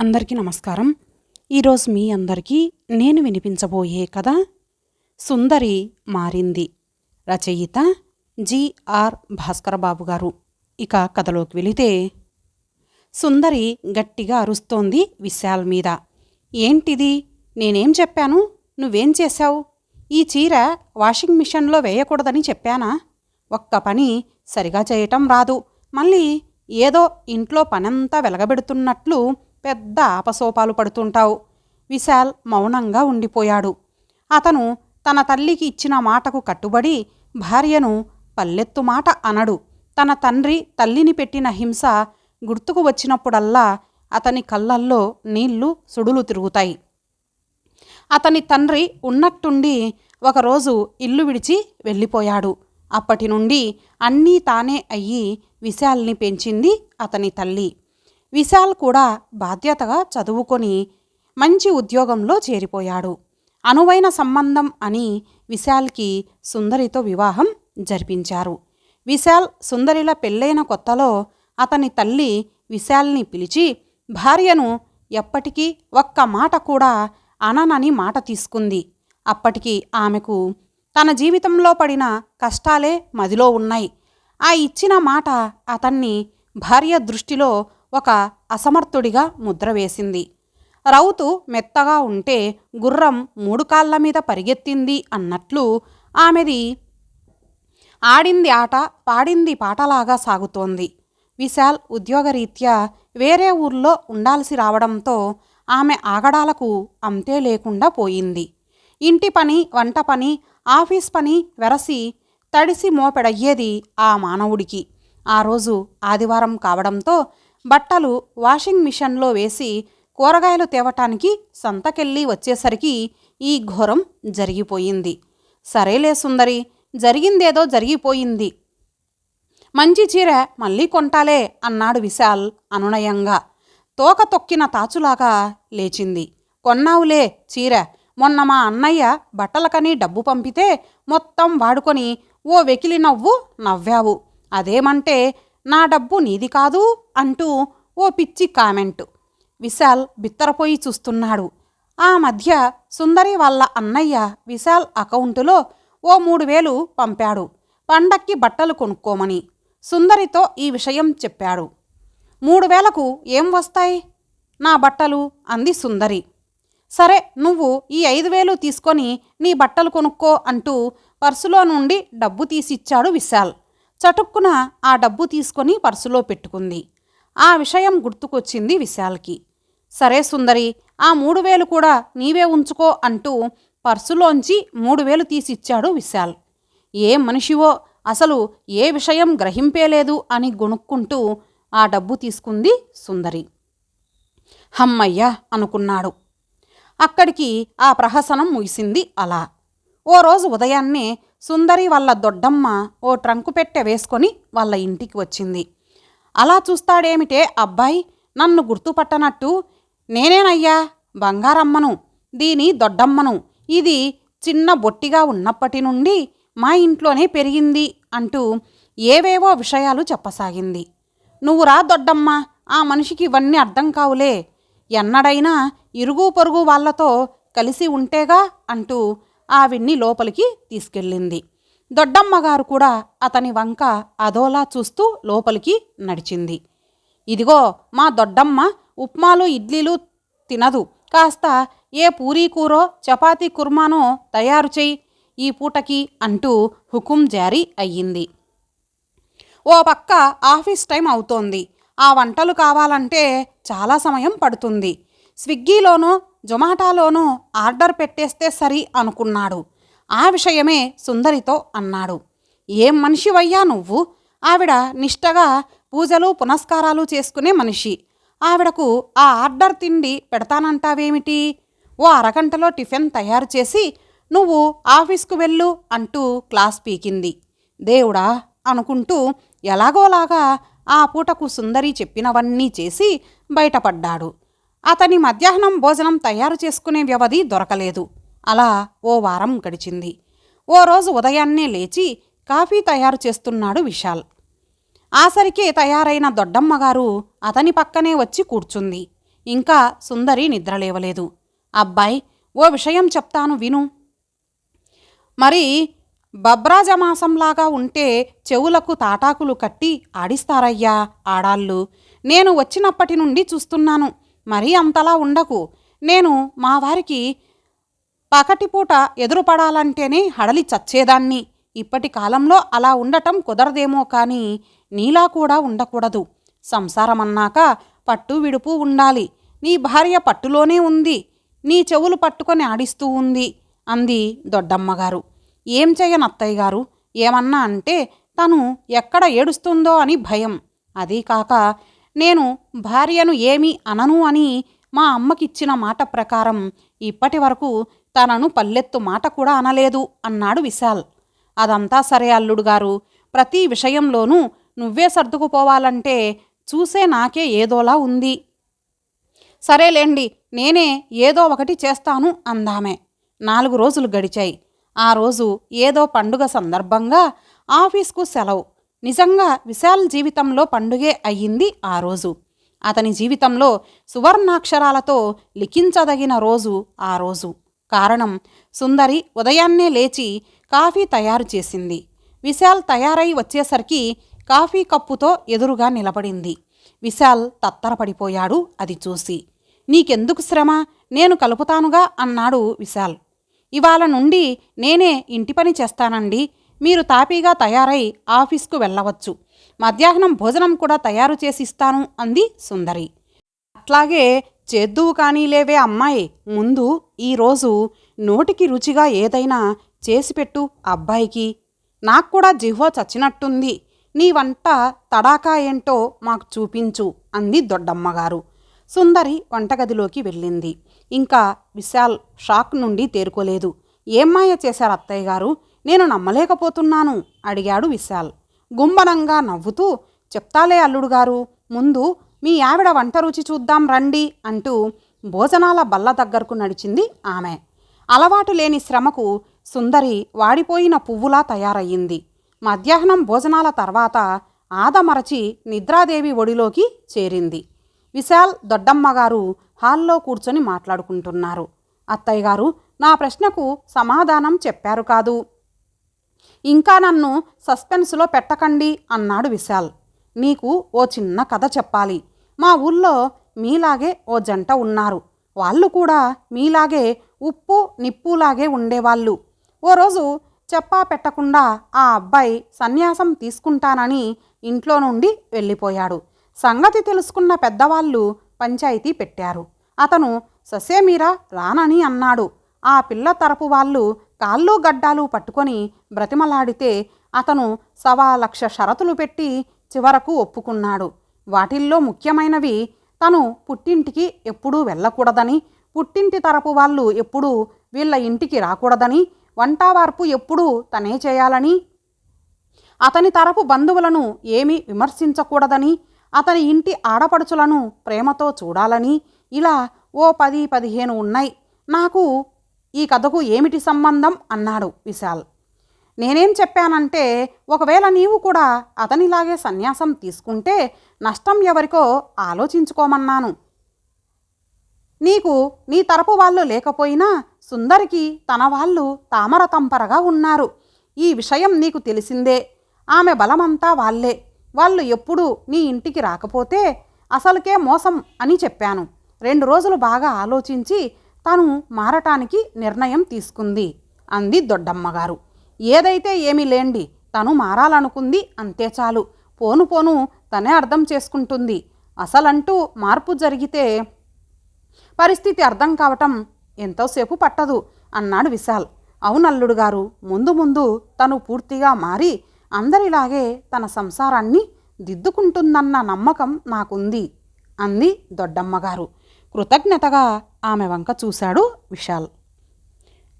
అందరికీ నమస్కారం. ఈరోజు మీ అందరికీ నేను వినిపించబోయే కథ సుందరి మారింది రచయిత జిఆర్ భాస్కరబాబు గారు. ఇక కథలోకి వెళితే సుందరి గట్టిగా అరుస్తోంది విశాల్ మీద. ఏంటిది? నేనేం చెప్పాను? నువ్వేం చేశావు? ఈ చీర వాషింగ్ మిషన్లో వేయకూడదని చెప్పానా? ఒక్క పని సరిగా చేయటం రాదు. మళ్ళీ ఏదో ఇంట్లో పనంతా వెలగబెడుతున్నట్లు పెద్ద ఆపసోపాలు పడుతుంటావు. విశాల్ మౌనంగా ఉండిపోయాడు. అతను తన తల్లికి ఇచ్చిన మాటకు కట్టుబడి భార్యను పల్లెత్తు మాట అనడు. తన తండ్రి తల్లిని పెట్టిన హింస గుర్తుకు వచ్చినప్పుడల్లా అతని కళ్ళల్లో నీళ్ళు సుడులు తిరుగుతాయి. అతని తండ్రి ఉన్నట్టుండి ఒకరోజు ఇల్లు విడిచి వెళ్ళిపోయాడు. అప్పటి నుండి అన్నీ తానే అయ్యి విశాల్ని పెంచింది అతని తల్లి. విశాల్ కూడా బాధ్యతగా చదువుకొని మంచి ఉద్యోగంలో చేరిపోయాడు. అనువైన సంబంధం అని విశాల్కి సుందరితో వివాహం జరిపించారు. విశాల్ సుందరిల పెళ్ళైన కొత్తలో అతని తల్లి విశాల్ని పిలిచి భార్యను ఎప్పటికీ ఒక్క మాట కూడా అననని మాట తీసుకుంది. అప్పటికి ఆమెకు తన జీవితంలో పడిన కష్టాలే మదిలో ఉన్నాయి. ఆ ఇచ్చిన మాట అతన్ని భార్య దృష్టిలో ఒక అసమర్థుడిగా ముద్ర వేసింది. రౌతు మెత్తగా ఉంటే గుర్రం మూడు కాళ్ళ మీద పరిగెత్తింది అన్నట్లు ఆమెది ఆడింది ఆట పాడింది పాటలాగా సాగుతోంది. విశాల్ ఉద్యోగరీత్యా వేరే ఊర్లో ఉండాల్సి రావడంతో ఆమె ఆగడాలకు అంతే లేకుండా పోయింది. ఇంటి పని వంట పని ఆఫీస్ పని వెరసి తడిసి మోపెడయ్యేది ఆ మానవుడికి. ఆ రోజు ఆదివారం కావడంతో బట్టలు వాషింగ్ మిషన్లో వేసి కూరగాయలు తేవటానికి సంతకెళ్ళి వచ్చేసరికి ఈ ఘోరం జరిగిపోయింది. సరేలే సుందరి జరిగిందేదో జరిగిపోయింది. మంచి చీర మళ్ళీ కొంటాలే అన్నాడు విశాల్ అనునయంగా. తోక తొక్కిన తాచులాగా లేచింది. కొన్నావులే చీర మొన్న మా అన్నయ్య బట్టలకని డబ్బు పంపితే మొత్తం వాడుకొని ఓ వెకిలి నవ్వు నవ్వావు. అదేమంటే నా డబ్బు నీది కాదు అంటూ ఓ పిచ్చి కామెంటు. విశాల్ బిత్తరపోయి చూస్తున్నాడు. ఆ మధ్య సుందరి వాళ్ళ అన్నయ్య విశాల్ అకౌంటులో ఓ మూడు వేలు పంపాడు. పండక్కి బట్టలు కొనుక్కోమని సుందరితో ఈ విషయం చెప్పాడు. మూడు వేలకు ఏం వస్తాయి? నా బట్టలు అంది సుందరి. సరే నువ్వు ఈ ఐదు వేలు తీసుకొని నీ బట్టలు కొనుక్కో అంటూ పర్సులో నుండి డబ్బు తీసిచ్చాడు విశాల్. చటుక్కున ఆ డబ్బు తీసుకొని పర్సులో పెట్టుకుంది. ఆ విషయం గుర్తుకొచ్చింది విశాల్కి. సరే సుందరి ఆ మూడు వేలు కూడా నీవే ఉంచుకో అంటూ పర్సులోంచి మూడు వేలు తీసిచ్చాడు విశాల్. ఏ మనిషివో అసలు ఏ విషయం గ్రహింపేలేదు అని గొనుక్కుంటూ ఆ డబ్బు తీసుకుంది సుందరి. హమ్మయ్య అనుకున్నాడు. అక్కడికి ఆ ప్రహసనం ముగిసింది అలా. ఓ రోజు ఉదయాన్నే సుందరి వాళ్ళ దొడ్డమ్మ ఓ ట్రంకు పెట్టె వేసుకొని వాళ్ళ ఇంటికి వచ్చింది. అలా చూస్తాడేమిటే అబ్బాయి నన్ను గుర్తుపట్టనట్టు నేనేనయ్యా? బంగారమ్మను దీని దొడ్డమ్మను. ఇది చిన్న బొట్టిగా ఉన్నప్పటి నుండి మా ఇంట్లోనే పెరిగింది అంటూ ఏవేవో విషయాలు చెప్పసాగింది. నువ్వు రా దొడ్డమ్మ ఆ మనిషికి ఇవన్నీ అర్థం కావులే. ఎన్నడైనా ఇరుగు పొరుగు వాళ్ళతో కలిసి ఉంటేగా అంటూ ఆవిడ్ని లోపలికి తీసుకెళ్ళింది. దొడ్డమ్మగారు కూడా అతని వంక అదోలా చూస్తూ లోపలికి నడిచింది. ఇదిగో మా దొడ్డమ్మ ఉప్మాలు ఇడ్లీలు తినదు. కాస్త ఏ పూరీ కూరో చపాతీ కుర్మానో తయారు చేయి ఈ పూటకి అంటూ హుకుం జారీ అయ్యింది. ఓ పక్క ఆఫీస్ టైం అవుతోంది. ఆ వంటలు కావాలంటే చాలా సమయం పడుతుంది. స్విగ్గీలోనో జొమాటాలోనో ఆర్డర్ పెట్టేస్తే సరి అనుకున్నాడు. ఆ విషయమే సుందరితో అన్నాడు. ఏం మనిషివయ్యా నువ్వు? ఆవిడ నిష్టగా పూజలు పునస్కారాలు చేసుకునే మనిషి. ఆవిడకు ఆ ఆర్డర్ తిండి పెడతానంటావేమిటి? ఓ అరగంటలో టిఫిన్ తయారు చేసి నువ్వు ఆఫీస్కు వెళ్ళు అంటూ క్లాస్ పీకింది. దేవుడా అనుకుంటూ ఎలాగోలాగా ఆ పూటకు సుందరి చెప్పినవన్నీ చేసి బయటపడ్డాడు. అతని మధ్యాహ్నం భోజనం తయారు చేసుకునే వ్యవధి దొరకలేదు. అలా ఓ వారం గడిచింది. ఓ రోజు ఉదయాన్నే లేచి కాఫీ తయారు చేస్తున్నాడు విశాల్. ఆసరికే తయారైన దొడ్డమ్మగారు అతని పక్కనే వచ్చి కూర్చుంది. ఇంకా సుందరి నిద్రలేవలేదు అబ్బాయి ఓ విషయం చెప్తాను విను. మరి బబ్రాజమాసంలాగా ఉంటే చెవులకు తాటాకులు కట్టి ఆడిస్తారయ్యా ఆడాళ్ళు. నేను వచ్చినప్పటి నుండి చూస్తున్నాను. మరీ అంతలా ఉండకు. నేను మా వారికి పకటిపూట ఎదురుపడాలంటేనే హడలి చచ్చేదాన్ని. ఇప్పటి కాలంలో అలా ఉండటం కుదరదేమో కానీ నీలా కూడా ఉండకూడదు. సంసారం అన్నాక పట్టు విడుపు ఉండాలి. నీ భార్య పట్టులోనే ఉంది. నీ చెవులు పట్టుకొని ఆడిస్తూ ఉంది అంది దొడ్డమ్మగారు. ఏం చేయనత్తయ్య గారు? ఏమన్నా అంటే తను ఎక్కడ ఏడుస్తుందో అని భయం. అదీ కాక నేను భార్యను ఏమీ అనను అని మా అమ్మకిచ్చిన మాట ప్రకారం ఇప్పటి వరకు తనను పల్లెత్తు మాట కూడా అనలేదు అన్నాడు విశాల్. అదంతా సరే అల్లుడు గారు. ప్రతి విషయంలోనూ నువ్వే సర్దుకుపోవాలంటే చూసే నాకే ఏదోలా ఉంది. సరేలేండి నేనే ఏదో ఒకటి చేస్తాను అందామే. నాలుగు రోజులు గడిచాయి. ఆ రోజు ఏదో పండుగ సందర్భంగా ఆఫీస్కు సెలవు. నిజంగా విశాల్ జీవితంలో పండుగే అయ్యింది ఆ రోజు. అతని జీవితంలో సువర్ణాక్షరాలతో లిఖించదగిన రోజు ఆ రోజు. కారణం సుందరి ఉదయాన్నే లేచి కాఫీ తయారు చేసింది. విశాల్ తయారై వచ్చేసరికి కాఫీ కప్పుతో ఎదురుగా నిలబడింది. విశాల్ తత్తరపడిపోయాడు అది చూసి. నీకెందుకు శ్రమ? నేను కలుపుతానుగా అన్నాడు విశాల్. ఇవాళ నుండి నేనే ఇంటి పని చేస్తానండి. మీరు తాపీగా తయారై ఆఫీస్కు వెళ్ళవచ్చు. మధ్యాహ్నం భోజనం కూడా తయారు చేసి ఇస్తాను అంది సుందరి. అట్లాగే చేద్దువు కానీ లేవే అమ్మాయి ముందు ఈరోజు నోటికి రుచిగా ఏదైనా చేసిపెట్టు అబ్బాయికి. నాకు కూడా జిహ్వ చచ్చినట్టుంది. నీ వంట తడాకా ఏంటో మాకు చూపించు అంది దొడ్డమ్మగారు. సుందరి వంటగదిలోకి వెళ్ళింది. ఇంకా విశాల్ షాక్ నుండి తేరుకోలేదు. ఏమ్మాయ చేశారు అత్తయ్య గారు? నేను నమ్మలేకపోతున్నాను అడిగాడు విశాల్. గుంబనంగా నవ్వుతూ చెప్తాలే అల్లుడు గారు ముందు మీ ఆవిడ వంట రుచి చూద్దాం రండి అంటూ భోజనాల బల్ల దగ్గరకు నడిచింది ఆమె. అలవాటు లేని శ్రమకు సుందరి వాడిపోయిన పువ్వులా తయారయ్యింది. మధ్యాహ్నం భోజనాల తర్వాత ఆదమరచి నిద్రాదేవి ఒడిలోకి చేరింది. విశాల్ దొడ్డమ్మగారు హాల్లో కూర్చొని మాట్లాడుకుంటున్నారు. అత్తయ్య గారు నా ప్రశ్నకు సమాధానం చెప్పారు కాదు. ఇంకా నన్ను సస్పెన్స్లో పెట్టకండి అన్నాడు విశాల్. నీకు ఓ చిన్న కథ చెప్పాలి. మా ఊళ్ళో మీలాగే ఓ జంట ఉన్నారు. వాళ్ళు కూడా మీలాగే ఉప్పు నిప్పులాగే ఉండేవాళ్ళు. ఓ రోజు చెప్పా పెట్టకుండా ఆ అబ్బాయి సన్యాసం తీసుకుంటానని ఇంట్లో నుండి వెళ్ళిపోయాడు. సంగతి తెలుసుకున్న పెద్దవాళ్ళు పంచాయతీ పెట్టారు. అతను ససేమీరా రానని అన్నాడు. ఆ పిల్ల తరపు వాళ్ళు కాళ్ళు గడ్డాలు పట్టుకొని బ్రతిమలాడితే అతను సవా లక్ష షరతులు పెట్టి చివరకు ఒప్పుకున్నాడు. వాటిల్లో ముఖ్యమైనవి తను పుట్టింటికి ఎప్పుడూ వెళ్ళకూడదని పుట్టింటి తరపు వాళ్ళు ఎప్పుడూ వీళ్ళ ఇంటికి రాకూడదని వంటావార్పు ఎప్పుడూ తనే చేయాలని అతని తరపు బంధువులను ఏమీ విమర్శించకూడదని అతని ఇంటి ఆడపడుచులను ప్రేమతో చూడాలని ఇలా ఓ పది పదిహేను ఉన్నాయి. నాకు ఈ కథకు ఏమిటి సంబంధం? అన్నాడు విశాల్. నేనేం చెప్పానంటే ఒకవేళ నీవు కూడా అతనిలాగే సన్యాసం తీసుకుంటే నష్టం ఎవరికో ఆలోచించుకోమన్నాను. నీకు నీ తరపు వాళ్ళు లేకపోయినా సుందరికి తన వాళ్ళు తామర తంపరగా ఉన్నారు. ఈ విషయం నీకు తెలిసిందే. ఆమె బలమంతా వాళ్ళే. వాళ్ళు ఎప్పుడూ నీ ఇంటికి రాకపోతే అసలుకే మోసం అని చెప్పాను. రెండు రోజులు బాగా ఆలోచించి తను మారటానికి నిర్ణయం తీసుకుంది అంది దొడ్డమ్మగారు. ఏదైతే ఏమీ లేండి తను మారాలనుకుంది అంతే చాలు. పోను పోను తనే అర్థం చేసుకుంటుంది. అసలంటూ మార్పు జరిగితే పరిస్థితి అర్థం కావటం ఎంతోసేపు పట్టదు అన్నాడు విశాల్. అవునల్లుడు గారు ముందు ముందు తను పూర్తిగా మారి అందరిలాగే తన సంసారాన్ని దిద్దుకుంటుందన్న నమ్మకం నాకుంది అంది దొడ్డమ్మగారు. కృతజ్ఞతగా ఆమె వంక చూశాడు విశాల్.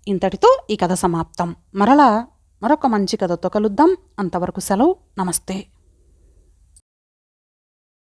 ఇంతటితో ఈ కథ సమాప్తం. మరలా మరొక మంచి కథతో కలుద్దాం. అంతవరకు సెలవు. నమస్తే.